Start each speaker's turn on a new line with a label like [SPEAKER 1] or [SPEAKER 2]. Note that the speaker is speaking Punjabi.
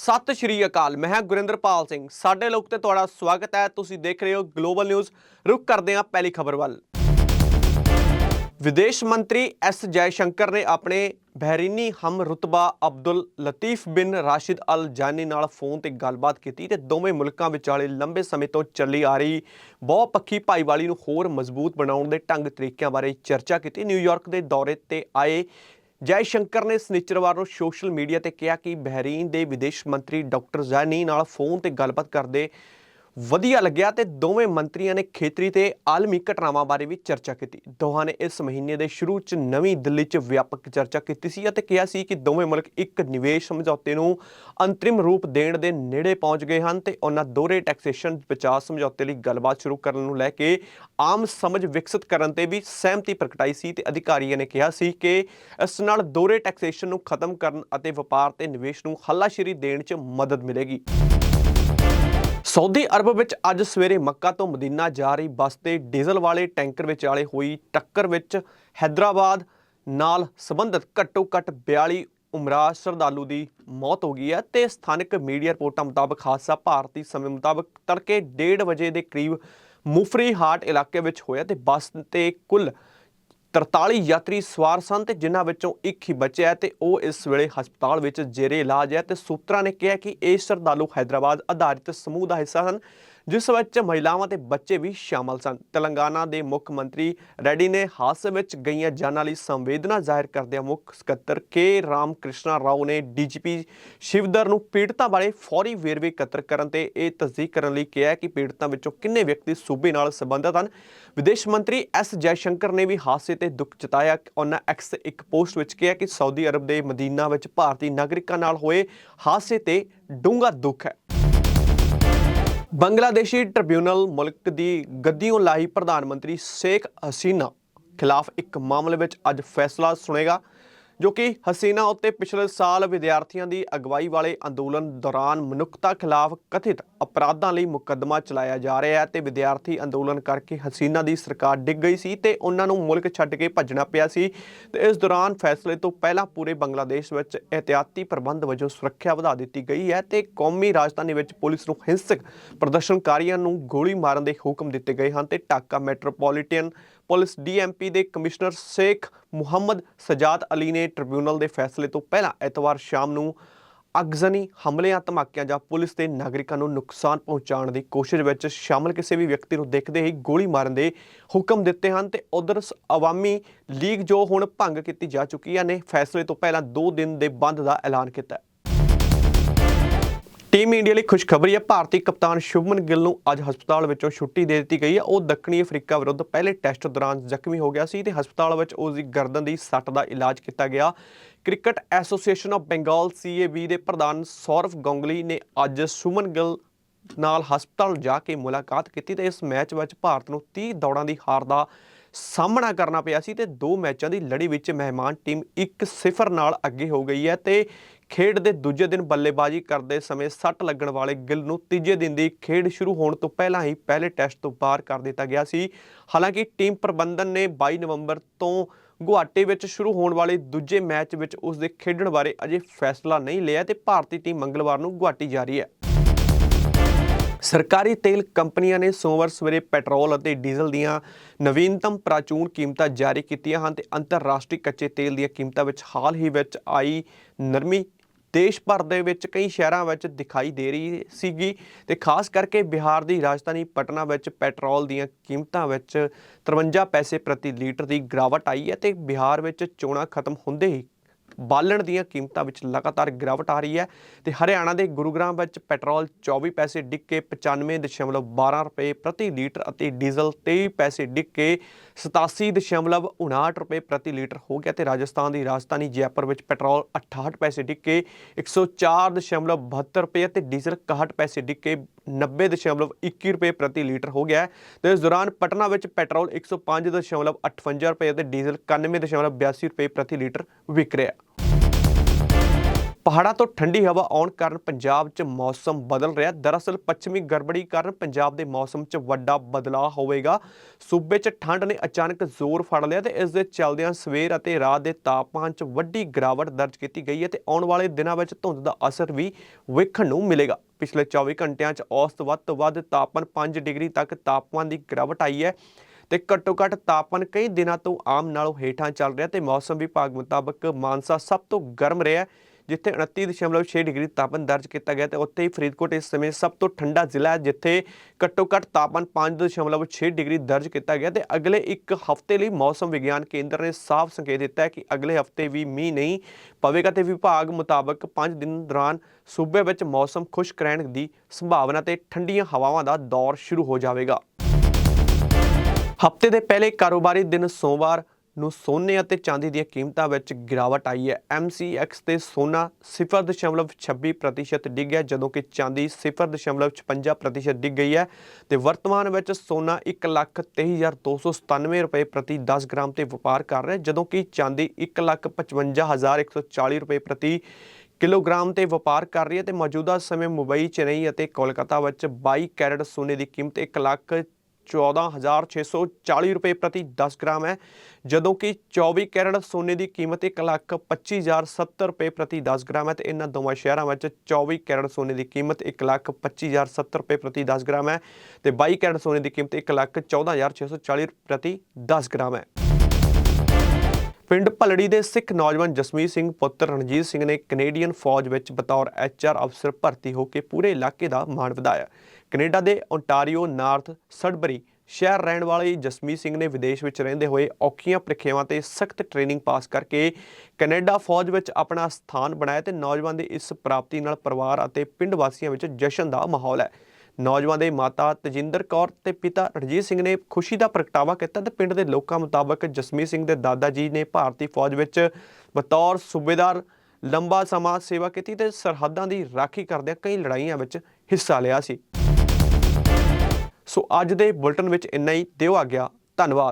[SPEAKER 1] ਸਤਿ ਸ਼੍ਰੀ ਅਕਾਲ, ਮੈਂ ਹਾਂ ਗੁਰਿੰਦਰਪਾਲ ਸਿੰਘ। ਸਾਡੇ ਲੋਕ ਤੇ ਤੁਹਾਡਾ ਸਵਾਗਤ ਹੈ। ਤੁਸੀਂ ਦੇਖ ਰਹੇ ਹੋ ਗਲੋਬਲ ਨਿਊਜ਼ ਰੁਕ ਕਰਦੇ ਹਾਂ ਪਹਿਲੀ ਖਬਰ ਵੱਲ। ਵਿਦੇਸ਼ ਮੰਤਰੀ ਐਸ ਜੈਸ਼ੰਕਰ ਨੇ ਆਪਣੇ ਬਹਿਰੀਨੀ ਹਮ ਰੁਤਬਾ ਅਬਦੁਲ ਲਤੀਫ ਬਿਨ ਰਾਸ਼ਿਦ ਅਲ ਜਾਨੀ ਨਾਲ ਫੋਨ ਤੇ ਗੱਲਬਾਤ ਕੀਤੀ ਤੇ ਦੋਵੇਂ ਮੁਲਕਾਂ ਵਿਚਾਲੇ ਲੰਬੇ ਸਮੇਂ ਤੋਂ ਚੱਲੀ ਆ ਰਹੀ ਬਹੁਪੱਖੀ ਭਾਈਵਾਲੀ ਨੂੰ ਹੋਰ ਮਜ਼ਬੂਤ ਬਣਾਉਣ ਦੇ ਢੰਗ ਤਰੀਕਿਆਂ ਬਾਰੇ ਚਰਚਾ ਕੀਤੀ। ਨਿਊਯਾਰਕ ਦੇ ਦੌਰੇ ਤੇ ਆਏ ਜੈ ਸ਼ੰਕਰ ਨੇ ਸਨਿਚਰਵਾਰ ਨੂੰ ਸੋਸ਼ਲ ਮੀਡੀਆ ਤੇ ਕਿਹਾ ਕਿ ਬਹਿਰੀਨ ਦੇ ਵਿਦੇਸ਼ ਮੰਤਰੀ ਡਾਕਟਰ ਜ਼ਾਨੀ ਨਾਲ ਫੋਨ ਤੇ ਗੱਲਬਾਤ ਕਰਦੇ ਵਧੀਆ ਲੱਗਿਆ ਤੇ ਦੋਵੇਂ ਮੰਤਰੀਆਂ ਨੇ ਖੇਤਰੀ ਤੇ ਆਲਮੀ ਘਟਨਾਵਾਂ ਬਾਰੇ ਵੀ ਚਰਚਾ ਕੀਤੀ। ਦੋਹਾਂ ਨੇ ਇਸ ਮਹੀਨੇ ਦੇ ਸ਼ੁਰੂ 'ਚ ਨਵੀਂ ਦਿੱਲੀ 'ਚ ਵਿਆਪਕ ਚਰਚਾ ਕੀਤੀ ਸੀ ਅਤੇ ਕਿਹਾ ਸੀ ਕਿ ਦੋਵੇਂ ਮੁਲਕ ਇੱਕ ਨਿਵੇਸ਼ ਸਮਝੌਤੇ ਨੂੰ ਅੰਤਰਿਮ ਰੂਪ ਦੇਣ ਦੇ ਨੇੜੇ ਪਹੁੰਚ ਗਏ ਹਨ ਤੇ ਉਹਨਾਂ ਦੋਹਰੇ ਟੈਕਸੇਸ਼ਨ ਬਚਾਅ ਸਮਝੌਤੇ ਲਈ ਗੱਲਬਾਤ ਸ਼ੁਰੂ ਕਰਨ ਨੂੰ ਲੈ ਕੇ ਆਮ ਸਮਝ ਵਿਕਸਿਤ ਕਰਨ ਤੇ ਵੀ ਸਹਿਮਤੀ ਪ੍ਰਗਟਾਈ ਸੀ ਤੇ ਅਧਿਕਾਰੀਆਂ ਨੇ ਕਿਹਾ ਸੀ ਕਿ ਇਸ ਨਾਲ ਦੋਹਰੇ ਟੈਕਸੇਸ਼ਨ ਨੂੰ ਖਤਮ ਕਰਨ ਅਤੇ ਵਪਾਰ ਤੇ ਨਿਵੇਸ਼ ਨੂੰ ਹੱਲਾਸ਼ੇਰੀ ਦੇਣ 'ਚ ਮਦਦ ਮਿਲੇਗੀ। ਸਾਊਦੀ ਅਰਬ ਵਿੱਚ ਅੱਜ ਸਵੇਰੇ ਮੱਕਾ ਤੋਂ ਮਦੀਨਾ ਜਾ ਰਹੀ ਬੱਸ ਤੇ ਡੀਜ਼ਲ ਵਾਲੇ ਟੈਂਕਰ ਵਿਚਾਲੇ ਹੋਈ ਟੱਕਰ ਵਿੱਚ ਹੈਦਰਾਬਾਦ ਨਾਲ ਸੰਬੰਧਿਤ ਘੱਟੋ-ਘੱਟ 42 ਉਮਰਾ ਸ਼ਰਧਾਲੂ ਦੀ ਮੌਤ ਹੋ ਗਈ ਹੈ ਤੇ ਸਥਾਨਕ ਮੀਡੀਆ ਰਿਪੋਰਟਾਂ ਮੁਤਾਬਕ ਹਾਦਸਾ ਭਾਰਤੀ ਸਮੇਂ ਮੁਤਾਬਕ ਤੜਕੇ 1:30 ਵਜੇ ਦੇ ਕਰੀਬ ਮੁਫਰੀ ਹਾਟ ਇਲਾਕੇ ਵਿੱਚ ਹੋਇਆ ਤੇ ਬੱਸ ਤੇ ਕੁੱਲ 43 ਯਾਤਰੀ ਸਵਾਰ ਸਨ ਤੇ ਜਿਨ੍ਹਾਂ ਵਿੱਚੋਂ ਇੱਕ ਹੀ ਬਚਿਆ ਤੇ ਉਹ ਇਸ ਵੇਲੇ ਹਸਪਤਾਲ ਵਿੱਚ ਜੇਰੇ ਇਲਾਜ ਹੈ ਤੇ ਸੂਤਰਾਂ ਨੇ ਕਿਹਾ ਕਿ ਇਹ ਸ਼ਰਧਾਲੂ ਹੈਦਰਾਬਾਦ ਆਧਾਰਿਤ ਸਮੂਹ ਦਾ ਹਿੱਸਾ ਹਨ। ਜਿਸ ਵਿੱਚ ਮਹਿਲਾਵਾਂ ਤੇ ਬੱਚੇ ਵੀ ਸ਼ਾਮਲ ਸਨ। ਤੇਲੰਗਾਨਾ ਦੇ ਮੁੱਖ ਮੰਤਰੀ ਰੈਡੀ ਨੇ ਹਾਦਸੇ ਵਿੱਚ ਗਈਆਂ ਜਾਨਾਂ ਲਈ ਸੰਵੇਦਨਾ ਜ਼ਾਹਿਰ ਕਰਦਿਆਂ ਮੁੱਖ ਸਕੱਤਰ ਕੇ. ਰਾਮ ਕ੍ਰਿਸ਼ਨਾ ਰਾਓ ਨੇ ਡੀਜੀਪੀ ਸ਼ਿਵਦਰ ਨੂੰ ਪੀੜਤਾਂ ਬਾਰੇ ਫੌਰੀ ਵੇਰਵੇ ਇਕੱਤਰ ਕਰਨ ਤੇ ਇਹ ਤਸਦੀਕ ਕਰਨ ਲਈ ਕਿਹਾ ਕਿ ਪੀੜਤਾਂ ਵਿੱਚੋਂ ਕਿੰਨੇ ਵਿਅਕਤੀ ਸੂਬੇ ਨਾਲ ਸੰਬੰਧਿਤ ਹਨ। ਵਿਦੇਸ਼ ਮੰਤਰੀ ਐਸ ਜੈਸ਼ੰਕਰ ਨੇ ਵੀ ਹਾਦਸੇ ਤੇ ਦੁੱਖ ਜਤਾਇਆ। ਉਹਨਾਂ ਐਕਸ ਇੱਕ ਪੋਸਟ ਵਿੱਚ ਕਿਹਾ ਕਿ ਸਾਊਦੀ ਅਰਬ ਦੇ ਮਦੀਨਾ ਵਿੱਚ ਭਾਰਤੀ ਨਾਗਰਿਕਾਂ ਨਾਲ ਹੋਏ ਹਾਦਸੇ ਤੇ ਡੂੰਘਾ ਦੁੱਖ ਹੈ। ਬੰਗਲਾਦੇਸ਼ੀ ਟ੍ਰਿਬਿਊਨਲ ਮੁਲਕ ਦੀ ਗੱਦੀਓਂ ਲਾਹੀ ਪ੍ਰਧਾਨ ਮੰਤਰੀ ਸ਼ੇਖ ਹਸੀਨਾ ਖਿਲਾਫ ਇੱਕ ਮਾਮਲੇ ਵਿੱਚ ਅੱਜ ਫੈਸਲਾ ਸੁਣੇਗਾ। ਜੋ ਕਿ ਹਸੀਨਾ ਉੱਤੇ ਪਿਛਲੇ ਸਾਲ ਵਿਦਿਆਰਥੀਆਂ ਦੀ ਅਗਵਾਈ ਵਾਲੇ ਅੰਦੋਲਨ ਦੌਰਾਨ ਮਨੁੱਖਤਾ ਖਿਲਾਫ ਕਥਿਤ ਅਪਰਾਧਾਂ ਲਈ ਮੁਕੱਦਮਾ ਚਲਾਇਆ ਜਾ ਰਿਹਾ ਹੈ ਤੇ ਵਿਦਿਆਰਥੀ ਅੰਦੋਲਨ ਕਰਕੇ ਹਸੀਨਾ ਦੀ ਸਰਕਾਰ ਡਿੱਗ ਗਈ ਸੀ ਤੇ ਉਹਨਾਂ ਨੂੰ ਮੁਲਕ ਛੱਡ ਕੇ ਭੱਜਣਾ ਪਿਆ ਸੀ ਤੇ ਇਸ ਦੌਰਾਨ ਫੈਸਲੇ ਤੋਂ ਪਹਿਲਾਂ ਪੂਰੇ ਬੰਗਲਾਦੇਸ਼ ਵਿੱਚ ਇਹਤਿਆਤੀ ਪ੍ਰਬੰਧ ਵਜੋਂ ਸੁਰੱਖਿਆ ਵਧਾ ਦਿੱਤੀ ਗਈ ਹੈ ਤੇ ਕੌਮੀ ਰਾਜਧਾਨੀ ਵਿੱਚ ਪੁਲਿਸ ਨੂੰ ਹਿੰਸਕ ਪ੍ਰਦਰਸ਼ਨਕਾਰੀਆਂ ਨੂੰ ਗੋਲੀ ਮਾਰਨ ਦੇ ਹੁਕਮ ਦਿੱਤੇ ਗਏ ਹਨ ਤੇ ਢਾਕਾ ਮੈਟਰੋਪੋਲੀਟਨ ਪੁਲਿਸ ਡੀਐਮਪੀ ਦੇ ਕਮਿਸ਼ਨਰ ਸ਼ੇਖ ਮੁਹੰਮਦ ਸਜਾਦ ਅਲੀ ਨੇ ਟ੍ਰਿਬਿਊਨਲ ਦੇ ਫੈਸਲੇ ਤੋਂ ਪਹਿਲਾਂ ਐਤਵਾਰ ਸ਼ਾਮ ਨੂੰ ਅਗਜ਼ਨੀ ਹਮਲਿਆਂ, ਧਮਾਕਿਆਂ ਜਾਂ ਪੁਲਿਸ ਤੇ ਨਾਗਰਿਕਾਂ ਨੂੰ ਨੁਕਸਾਨ ਪਹੁੰਚਾਉਣ ਦੀ ਕੋਸ਼ਿਸ਼ ਵਿੱਚ ਸ਼ਾਮਲ ਕਿਸੇ ਵੀ ਵਿਅਕਤੀ ਨੂੰ ਦੇਖਦੇ ਹੀ ਗੋਲੀ ਮਾਰਨ ਦੇ ਹੁਕਮ ਦਿੱਤੇ ਹਨ ਤੇ ਉਧਰ ਆਵਾਮੀ ਲੀਗ ਜੋ ਹੁਣ ਭੰਗ ਕੀਤੀ ਜਾ ਚੁੱਕੀ ਹੈ, ਨੇ ਫੈਸਲੇ ਤੋਂ ਪਹਿਲਾਂ 2 ਦਿਨ ਦੇ ਬੰਦ ਦਾ ਐਲਾਨ ਕੀਤਾ ਟੀਮ ਇੰਡੀਆ ਲਈ ਖੁਸ਼ਖਬਰੀ ਹੈ। ਭਾਰਤੀ ਕਪਤਾਨ ਸ਼ੁਭਮਨ ਗਿੱਲ ਨੂੰ ਅੱਜ ਹਸਪਤਾਲ ਵਿੱਚੋਂ ਛੁੱਟੀ ਦੇ ਦਿੱਤੀ ਗਈ ਹੈ। ਉਹ ਦੱਖਣੀ ਅਫਰੀਕਾ ਵਿਰੁੱਧ ਪਹਿਲੇ ਟੈਸਟ ਦੌਰਾਨ ਜ਼ਖਮੀ ਹੋ ਗਿਆ ਸੀ ਤੇ ਹਸਪਤਾਲ ਵਿੱਚ ਉਸ ਦੀ ਗਰਦਨ ਦੀ ਸੱਟ ਦਾ ਇਲਾਜ ਕੀਤਾ ਗਿਆ। Cricket association of Bengal CAB ਦੇ ਪ੍ਰਧਾਨ ਸੌਰਵ ਗੰਗੁਲੀ ਨੇ ਅੱਜ ਸ਼ੁਭਮਨ ਗਿੱਲ ਨਾਲ ਹਸਪਤਾਲ ਜਾ ਕੇ ਮੁਲਾਕਾਤ ਕੀਤੀ ਤੇ ਇਸ ਮੈਚ ਵਿੱਚ ਭਾਰਤ ਨੂੰ 30 ਦੌੜਾਂ ਦੀ ਹਾਰ ਦਾ ਸਾਹਮਣਾ ਕਰਨਾ ਪਿਆ ਸੀ ਤੇ ਦੋ ਮੈਚਾਂ ਦੀ ਲੜੀ ਵਿੱਚ ਮਹਿਮਾਨ ਟੀਮ 1-0 ਨਾਲ ਅੱਗੇ ਹੋ ਗਈ ਹੈ ਤੇ ਖੇਡ ਦੇ ਦੂਜੇ ਦਿਨ ਬੱਲੇਬਾਜ਼ੀ ਕਰਦੇ ਸਮੇਂ ਸੱਟ ਲੱਗਣ ਵਾਲੇ ਗਿੱਲ ਨੂੰ ਤੀਜੇ ਦਿਨ ਦੀ ਖੇਡ ਸ਼ੁਰੂ ਹੋਣ ਤੋਂ ਪਹਿਲਾਂ ਹੀ ਪਹਿਲੇ ਟੈਸਟ ਤੋਂ ਬਾਹਰ ਕਰ ਦਿੱਤਾ ਗਿਆ ਸੀ। ਹਾਲਾਂਕਿ ਟੀਮ ਪ੍ਰਬੰਧਨ ਨੇ 22 ਨਵੰਬਰ ਤੋਂ ਗੁਹਾਟੀ ਵਿੱਚ ਸ਼ੁਰੂ ਹੋਣ ਵਾਲੇ ਦੂਜੇ ਮੈਚ ਵਿੱਚ ਉਸ ਦੇ ਖੇਡਣ ਬਾਰੇ ਅਜੇ ਫੈਸਲਾ ਨਹੀਂ ਲਿਆ ਤੇ ਭਾਰਤੀ ਟੀਮ ਮੰਗਲਵਾਰ ਨੂੰ ਗੁਹਾਟੀ ਜਾ ਰਹੀ ਹੈ। ਸਰਕਾਰੀ ਤੇਲ ਕੰਪਨੀਆਂ ਨੇ ਸੋਮਵਾਰ ਸਵੇਰੇ ਪੈਟਰੋਲ ਅਤੇ ਡੀਜ਼ਲ ਦੀਆਂ ਨਵੀਨਤਮ ਪ੍ਰਾਚੂਨ ਕੀਮਤਾਂ ਜਾਰੀ ਕੀਤੀਆਂ ਹਨ ਤੇ ਅੰਤਰਰਾਸ਼ਟਰੀ ਕੱਚੇ ਤੇਲ ਦੀਆਂ ਕੀਮਤਾਂ ਵਿੱਚ ਹਾਲ ਹੀ ਵਿੱਚ ਆਈ ਨਰਮੀ ਦੇਸ਼ ਭਰ ਦੇ ਵਿੱਚ ਕਈ ਸ਼ਹਿਰਾਂ ਵਿੱਚ ਦਿਖਾਈ ਦੇ ਰਹੀ ਸੀਗੀ ਤੇ ਖਾਸ ਕਰਕੇ ਬਿਹਾਰ ਦੀ ਰਾਜਧਾਨੀ ਪਟਨਾ ਵਿੱਚ ਪੈਟਰੋਲ ਦੀਆਂ ਕੀਮਤਾਂ ਵਿੱਚ 53 ਪੈਸੇ ਪ੍ਰਤੀ ਲੀਟਰ ਦੀ ਗਿਰਾਵਟ ਆਈ ਹੈ ਤੇ ਬਿਹਾਰ ਵਿੱਚ ਚੋਣਾਂ ਖਤਮ ਹੁੰਦੇ ਹੀ ਬਾਲਣ ਦੀਆਂ ਕੀਮਤਾਂ ਵਿੱਚ ਲਗਾਤਾਰ ਗਿਰਾਵਟ ਆ ਰਹੀ ਹੈ ਤੇ ਹਰਿਆਣਾ ਦੇ ਗੁਰੂਗ੍ਰਾਮ ਵਿੱਚ ਪੈਟਰੋਲ 24 ਪੈਸੇ ਡਿੱਗ ਕੇ 95.12 ਰੁਪਏ ਪ੍ਰਤੀ ਲੀਟਰ ਅਤੇ ਡੀਜ਼ਲ 23 ਪੈਸੇ ਡਿੱਗ ਕੇ 87.59 ਰੁਪਏ ਪ੍ਰਤੀ ਲੀਟਰ ਹੋ ਗਿਆ ਤੇ ਰਾਜਸਥਾਨ ਦੀ ਰਾਜਧਾਨੀ ਜੈਪੁਰ ਵਿੱਚ ਪੈਟਰੋਲ 68 ਪੈਸੇ ਡਿੱਗ ਕੇ 104.72 ਰੁਪਏ ਤੇ ਡੀਜ਼ਲ 61 ਪੈਸੇ ਡਿੱਗ ਕੇ 90.21 ਰੁਪਏ ਪ੍ਰਤੀ ਲੀਟਰ ਹੋ ਗਿਆ ਹੈ। ਤੇ ਇਸ ਦੌਰਾਨ ਪਟਨਾ ਵਿੱਚ ਪੈਟਰੋਲ 105.58 ਰੁਪਏ ਤੇ ਡੀਜ਼ਲ 91.82 ਰੁਪਏ ਪ੍ਰਤੀ ਲੀਟਰ ਵਿਕ ਰਿਹਾ ਪਹਾੜਾਂ ਤੋਂ ਠੰਡੀ ਹਵਾ ਆਉਣ ਕਾਰਨ ਪੰਜਾਬ 'ਚ ਮੌਸਮ ਬਦਲ ਰਿਹਾ। ਦਰਅਸਲ ਪੱਛਮੀ ਗੜਬੜੀ ਕਾਰਨ ਪੰਜਾਬ ਦੇ ਮੌਸਮ 'ਚ ਵੱਡਾ ਬਦਲਾਅ ਹੋਵੇਗਾ। ਸੂਬੇ 'ਚ ਠੰਡ ਨੇ ਅਚਾਨਕ ਜ਼ੋਰ ਫੜ ਲਿਆ ਤੇ ਇਸ ਦੇ ਚੱਲਦਿਆਂ ਸਵੇਰ ਅਤੇ ਰਾਤ ਦੇ ਤਾਪਮਾਨ 'ਚ ਵੱਡੀ ਗਿਰਾਵਟ ਦਰਜ ਕੀਤੀ ਗਈ ਹੈ ਤੇ ਆਉਣ ਵਾਲੇ ਦਿਨਾਂ ਵਿੱਚ ਧੁੰਦ ਦਾ ਅਸਰ ਵੀ ਵੇਖਣ ਨੂੰ ਮਿਲੇਗਾ। ਪਿਛਲੇ 24 ਘੰਟਿਆਂ 'ਚ ਔਸਤ ਵੱਧ ਤੋਂ ਵੱਧ ਤਾਪਮਾਨ 5 ਡਿਗਰੀ ਤੱਕ ਤਾਪਮਾਨ ਦੀ ਗਿਰਾਵਟ ਆਈ ਹੈ ਤੇ ਘੱਟੋ ਘੱਟ ਤਾਪਮਾਨ ਕਈ ਦਿਨਾਂ ਤੋਂ ਆਮ ਨਾਲੋਂ ਹੇਠਾਂ ਚੱਲ ਰਿਹਾ ਤੇ ਮੌਸਮ ਵਿਭਾਗ ਮੁਤਾਬਕ ਮਾਨਸਾ ਸਭ ਤੋਂ ਗਰਮ ਰਿਹਾ। ਜਿੱਥੇ 29.6 ਡਿਗਰੀ ਤਾਪਮਾਨ ਦਰਜ ਕੀਤਾ ਗਿਆ ਤੇ ਉੱਥੇ ਹੀ ਫਰੀਦਕੋਟ ਇਸ ਸਮੇਂ ਸਭ ਤੋਂ ਠੰਡਾ ਜ਼ਿਲ੍ਹਾ ਹੈ, ਜਿੱਥੇ ਘੱਟੋ ਘੱਟ ਤਾਪਮਾਨ 5.6 ਡਿਗਰੀ ਦਰਜ ਕੀਤਾ ਗਿਆ ਤੇ ਅਗਲੇ ਇੱਕ ਹਫ਼ਤੇ ਲਈ ਮੌਸਮ ਵਿਗਿਆਨ ਕੇਂਦਰ ਨੇ ਸਾਫ਼ ਸੰਕੇਤ ਦਿੱਤਾ ਹੈ ਕਿ ਅਗਲੇ ਹਫ਼ਤੇ ਵੀ ਮੀਂਹ ਨਹੀਂ ਪਵੇਗਾ ਤੇ ਵਿਭਾਗ ਮੁਤਾਬਕ 5 ਦਿਨ ਦੌਰਾਨ ਸੂਬੇ ਵਿੱਚ ਮੌਸਮ ਖੁਸ਼ਕ ਰਹਿਣ ਦੀ ਸੰਭਾਵਨਾ ਤੇ ਠੰਡੀਆਂ ਹਵਾਵਾਂ ਦਾ ਦੌਰ ਸ਼ੁਰੂ ਹੋ ਜਾਵੇਗਾ। ਹਫ਼ਤੇ ਦੇ ਪਹਿਲੇ ਕਾਰੋਬਾਰੀ ਦਿਨ ਸੋਮਵਾਰ ਨੂੰ ਸੋਨੇ ਅਤੇ ਚਾਂਦੀ ਦੀਆਂ ਕੀਮਤਾਂ ਵਿੱਚ ਗਿਰਾਵਟ ਆਈ ਹੈ। MCX ਤੇ ਸੋਨਾ 0.26% ਡਿੱਗ ਗਿਆ ਜਦੋਂ ਕਿ ਚਾਂਦੀ 0.56% ਡਿੱਗ ਗਈ ਹੈ ਤੇ ਵਰਤਮਾਨ ਵਿੱਚ ਸੋਨਾ 1,23,297 ਰੁਪਏ ਪ੍ਰਤੀ 10 ਗ੍ਰਾਮ ਤੇ ਵਪਾਰ ਕਰ ਰਿਹਾ ਜਦੋਂ ਕਿ ਚਾਂਦੀ 1,55,140 ਰੁਪਏ ਪ੍ਰਤੀ ਕਿਲੋਗ੍ਰਾਮ ਤੇ ਵਪਾਰ ਕਰ ਰਹੀ ਹੈ ਤੇ ਮੌਜੂਦਾ ਸਮੇਂ ਮੁੰਬਈ ਚੇਨਈ ਅਤੇ ਕੋਲਕਾਤਾ ਵਿੱਚ 22 ਕੈਰਟ ਸੋਨੇ ਦੀ ਕੀਮਤ 1 ਲੱਖ 14640 ਰੁਪਏ ਪ੍ਰਤੀ 10 ਗ੍ਰਾਮ ਹੈ, ਜਦੋਂ ਕਿ 24 ਕੈਰਟ ਸੋਨੇ ਦੀ ਕੀਮਤ 1 ਲੱਖ 25070 ਰੁਪਏ ਪ੍ਰਤੀ 10 ਗ੍ਰਾਮ ਹੈ ਤੇ ਇਹਨਾਂ ਦੋਵਾਂ ਸ਼ਹਿਰਾਂ ਵਿੱਚ 24 ਕੈਰਟ ਸੋਨੇ ਦੀ ਕੀਮਤ 1 ਲੱਖ 25070 ਰੁਪਏ ਪ੍ਰਤੀ 10 ਗ੍ਰਾਮ ਹੈ ਤੇ 22 ਕੈਰਟ ਸੋਨੇ ਦੀ ਕੀਮਤ 1 ਲੱਖ 14640 ਪ੍ਰਤੀ 10 ਗ੍ਰਾਮ ਹੈ। ਪਿੰਡ ਭਲੜੀ ਦੇ ਸਿੱਖ ਨੌਜਵਾਨ ਜਸਮੀਤ ਸਿੰਘ ਪੁੱਤਰ ਰਣਜੀਤ ਸਿੰਘ ਨੇ ਕੈਨੇਡੀਅਨ ਫੌਜ ਵਿੱਚ ਬਤੌਰ ਐਚਆਰ ਅਫਸਰ ਭਰਤੀ ਹੋ ਕੇ ਪੂਰੇ ਇਲਾਕੇ ਦਾ ਮਾਣ ਵਧਾਇਆ। ਕੈਨੇਡਾ ਦੇ ਓਨਟਾਰੀਓ ਨਾਰਥ ਸਡਬਰੀ ਸ਼ਹਿਰ ਰਹਿਣ ਵਾਲੇ ਜਸਮੀਤ ਸਿੰਘ ਨੇ ਵਿਦੇਸ਼ ਵਿੱਚ ਰਹਿੰਦੇ ਹੋਏ ਔਖੀਆਂ ਪ੍ਰੀਖਿਆਵਾਂ ਤੇ ਸਖਤ ਟ੍ਰੇਨਿੰਗ ਪਾਸ ਕਰਕੇ ਕੈਨੇਡਾ ਫੌਜ ਵਿੱਚ ਆਪਣਾ ਸਥਾਨ ਬਣਾਇਆ ਤੇ ਨੌਜਵਾਨ ਦੀ ਇਸ ਪ੍ਰਾਪਤੀ ਨਾਲ ਪਰਿਵਾਰ ਅਤੇ ਪਿੰਡ ਵਾਸੀਆਂ ਵਿੱਚ ਜਸ਼ਨ ਦਾ ਮਾਹੌਲ ਹੈ। ਨੌਜਵਾਨ ਦੇ ਮਾਤਾ ਤਜਿੰਦਰ ਕੌਰ ਤੇ ਪਿਤਾ ਰਣਜੀਤ ਸਿੰਘ ਨੇ ਖੁਸ਼ੀ ਦਾ ਪ੍ਰਗਟਾਵਾ ਕੀਤਾ ਤੇ ਪਿੰਡ ਦੇ ਲੋਕਾਂ ਮੁਤਾਬਕ ਜਸਮੀਤ ਸਿੰਘ ਦੇ ਦਾਦਾ ਜੀ ਨੇ ਭਾਰਤੀ ਫੌਜ ਵਿੱਚ ਬਤੌਰ ਸੂਬੇਦਾਰ, ਲੰਬਾ ਸਮਾਂ ਸੇਵਾ ਕੀਤੀ ਤੇ ਸਰਹੱਦਾਂ ਦੀ ਰਾਖੀ ਕਰਦਿਆਂ ਕਈ ਲੜਾਈਆਂ ਵਿੱਚ ਹਿੱਸਾ ਲਿਆ ਸੀ। ਸੋ ਅੱਜ ਦੇ ਬੁਲਟਨ ਵਿੱਚ ਇੰਨਾ ਹੀ। ਦਿਓ ਆ ਗਿਆ ਧੰਨਵਾਦ।